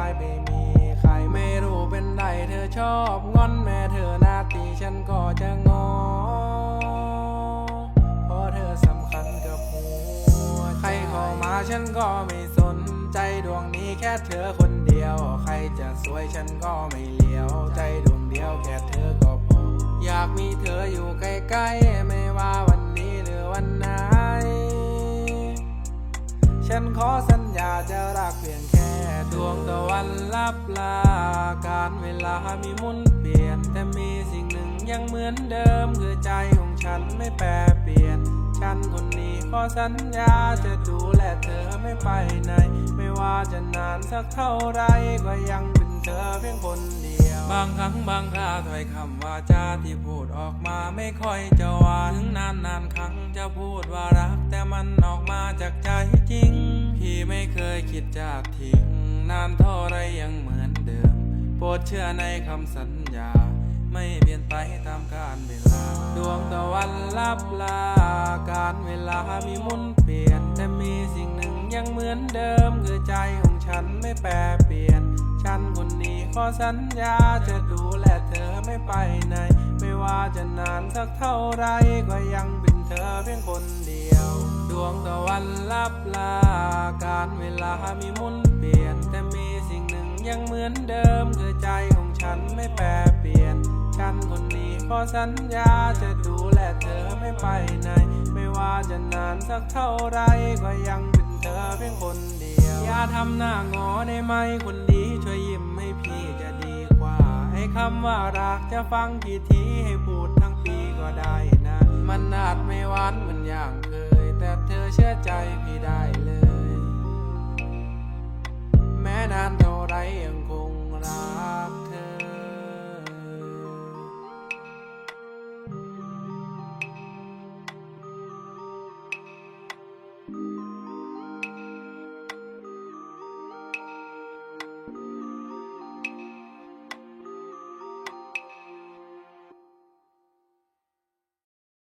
้ ชอบงอนแม่เธอหน้าตีฉันก็จะงอ เพราะเธอสำคัญกับหัวใครเข้ามาฉันก็ไม่สนใจดวงนี้แค่เธอคนเดียว ใครจะสวยฉันก็ไม่เลี้ยว ใจดวงเดียวแค่เธอก็พอ อยากมีเธออยู่ใกล้ๆ ไม่ว่าวันนี้หรือวันไหน ฉันขอสัญญาจะรักเพียง ดวงตะวันลับลา การเวลามีมุนเปลี่ยน แต่มีสิ่งหนึ่งยังเหมือนเดิม คือใจของฉันไม่แปรเปลี่ยน ฉันคนนี้ขอสัญญาจะดูแลเธอไม่ไปไหน ไม่ว่าจะนานสักเท่าไรก็ยังเป็นเธอเพียงคนเดียว บางครั้งบางคราถ้อยคำว่าจาที่พูดออกมาไม่ค่อยจะหวานถึงนานนานครั้งจะพูดว่ารัก แต่มันออกมาจากใจจริง ไม่เคยคิดจะทิ้ง นานเท่าไรยังเหมือนเดิม โปรดเชื่อในคำสัญญา ไม่เปลี่ยนไปตามกาลเวลา ดวงตะวันลับลา การเวลามีมุนเปลี่ยน แต่มีสิ่งหนึ่งยังเหมือนเดิม คือใจของฉันไม่แปรเปลี่ยน ฉันคนนี้ขอสัญญาจะดูแลเธอไม่ไปไหน ไม่ว่าจะนานสักเท่าไรก็ยังเป็นเธอเพียงคนเดียว ดวงตะวันลับลา การเวลามีมุนเปลี่ยน แต่มีสิ่งหนึ่งยังเหมือนเดิม คือใจของฉันไม่แปรเปลี่ยน ฉันคนนี้ขอสัญญาจะดูแลเธอไม่ไปไหน ไม่ว่าจะนานสักเท่าไรก็ยังเป็นเธอเพียงคนเดียว อย่าทำหน้างอได้ไหมคนดีช่วยยิ้มให้พี่จะดีกว่าให้คำว่ารักจะฟังกี่ทีให้พูดทั้งปีก็ได้นะ มันอาจไม่หวานเหมือนอย่างเคย แต่เธอเชื่อใจพี่ได้ I am.